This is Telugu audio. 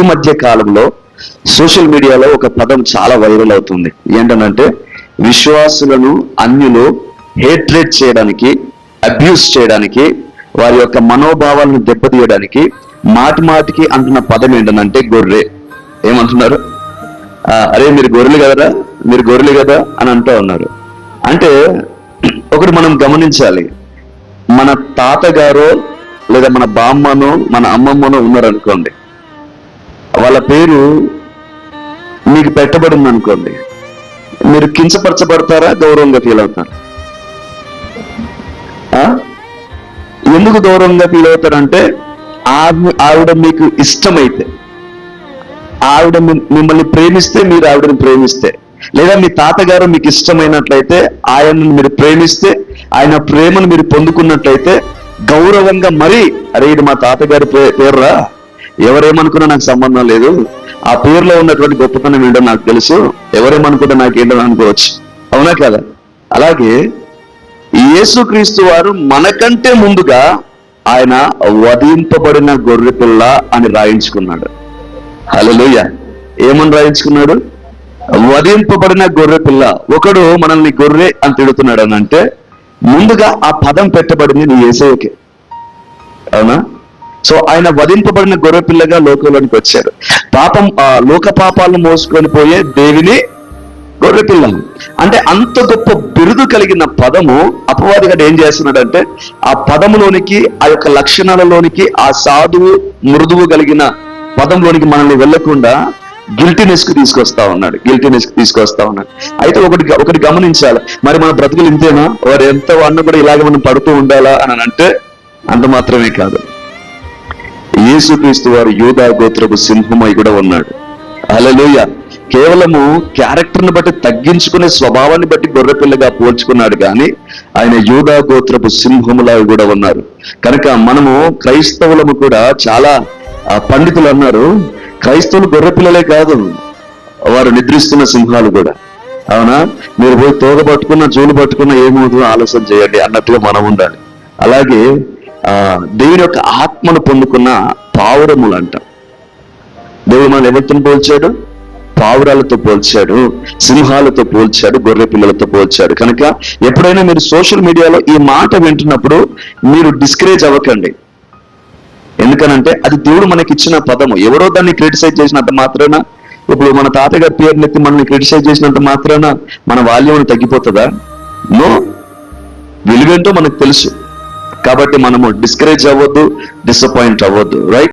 ఈ మధ్య కాలంలో సోషల్ మీడియాలో ఒక పదం చాలా వైరల్ అవుతుంది. ఏంటనంటే విశ్వాసులను అన్యులు హేట్రేట్ చేయడానికి అబ్యూస్ చేయడానికి వారి యొక్క మనోభావాలను దెబ్బతీయడానికి మాటి మాటికి అంటున్న పదం ఏంటనంటే గొర్రె. ఏమంటున్నారు? అరే మీరు గొర్రెలు కదరా? మీరు గొర్రెలు కదా? అని అంటూ ఉన్నారు. అంటే ఒకటి మనం గమనించాలి. మన తాతగారో లేదా మన బామ్మనో మన అమ్మమ్మనో ఉన్నారనుకోండి. వాళ్ళ పేరు మీకు పెట్టబడింది అనుకోండి. మీరు కించపరచబడతారా? గౌరవంగా ఫీల్ అవుతారు? ఆ? ఎందుకు గౌరవంగా ఫీల్ అవుతారంటే ఆవిడ మీకు ఇష్టమైతే ఆవిడ మిమ్మల్ని ప్రేమిస్తే మీరు ఆవిడని ప్రేమిస్తే లేదా మీ తాతగారు మీకు ఇష్టమైనట్లయితే ఆయనను మీరు ప్రేమిస్తే ఆయన ప్రేమను మీరు పొందుకున్నట్లయితే గౌరవంగా మరీ అరే ఇది మా తాతగారి పే- పేర్రా? ఎవరేమనుకున్నా నాకు సంబంధం లేదు. ఆ పేరులో ఉన్నటువంటి గొప్పతనం ఏంటో నాకు తెలుసు. ఎవరేమనుకుంటే నాకు ఏంటో అనుకోవచ్చు. అవునా కదా? అలాగే యేసుక్రీస్తు వారు మనకంటే ముందుగా ఆయన వధింపబడిన గొర్రె పిల్ల అని రాయించుకున్నాడు. హలోయ ఏమని రాయించుకున్నాడు? వధింపబడిన గొర్రె పిల్ల. ఒకడు మనల్ని గొర్రె అని తిడుతున్నాడు అని అంటే ముందుగా ఆ పదం పెట్టబడింది నీ ఏసయ్యకే అవునా? సో ఆయన వధింపబడిన గొర్రె పిల్లగా లోకంలోనికి వచ్చారు పాపం ఆ లోక పాపాలను మోసుకొని పోయే దేవిని గొర్రె పిల్లలు. అంటే అంత గొప్ప బిరుదు కలిగిన పదము అపవాదిగాడు ఏం చేస్తున్నాడంటే ఆ పదములోనికి ఆ యొక్క లక్షణాలలోనికి ఆ సాధువు మృదువు కలిగిన పదంలోనికి మనల్ని వెళ్ళకుండా గిల్టీనెస్కు తీసుకొస్తా ఉన్నాడు. గిల్టీనెస్కి తీసుకొస్తా ఉన్నాడు. అయితే ఒకటి ఒకటి గమనించాలి. మరి మన బ్రతుకులు ఇంతేనా? వారు ఎంత వాడినా కూడా ఇలాగ మనం పడుతూ ఉండాలా అని అంటే అంత మాత్రమే కాదు. యేసుక్రీస్తు వారు యూదా గోత్రపు సింహమై కూడా ఉన్నాడు. అలలోయ కేవలము క్యారెక్టర్ని బట్టి తగ్గించుకునే స్వభావాన్ని బట్టి గొర్రెపిల్లగా పోల్చుకున్నాడు కానీ ఆయన యూదా గోత్రపు సింహములా కూడా ఉన్నారు. కనుక మనము క్రైస్తవులము కూడా చాలా ఆ, పండితులు అన్నారు క్రైస్తవులు గొర్రెపిల్లలే కాదు వారు నిద్రిస్తున్న సింహాలు కూడా. అవునా? మీరు పోయి తోగ పట్టుకున్న జోలు పట్టుకున్న ఏమవుతుందో ఆలోచన చేయండి అన్నట్టుగా మనం ఉండాలి. అలాగే దేవుని యొక్క ఆత్మను పొందుకున్న పావురములు అంట దేవుడు మనం ఎవరితో పోల్చాడు? పావురాలతో పోల్చాడు సింహాలతో పోల్చాడు గొర్రె పిల్లలతో పోల్చాడు. కనుక ఎప్పుడైనా మీరు సోషల్ మీడియాలో ఈ మాట వింటున్నప్పుడు మీరు డిస్కరేజ్ అవ్వకండి. ఎందుకనంటే అది దేవుడు మనకి ఇచ్చిన పదము. ఎవరో దాన్ని క్రిటిసైజ్ చేసినంత మాత్రాన ఇప్పుడు మన తాతగారి పేరునెత్తి మనల్ని క్రిటిసైజ్ చేసినంత మాత్రాన మన వాల్యూని తగ్గిపోతుందా? నో. విలువేంటో మనకు తెలుసు. కాబట్టి మనము డిస్కరేజ్ అవ్వద్దు డిసప్పాయింట్ అవ్వద్దు రైట్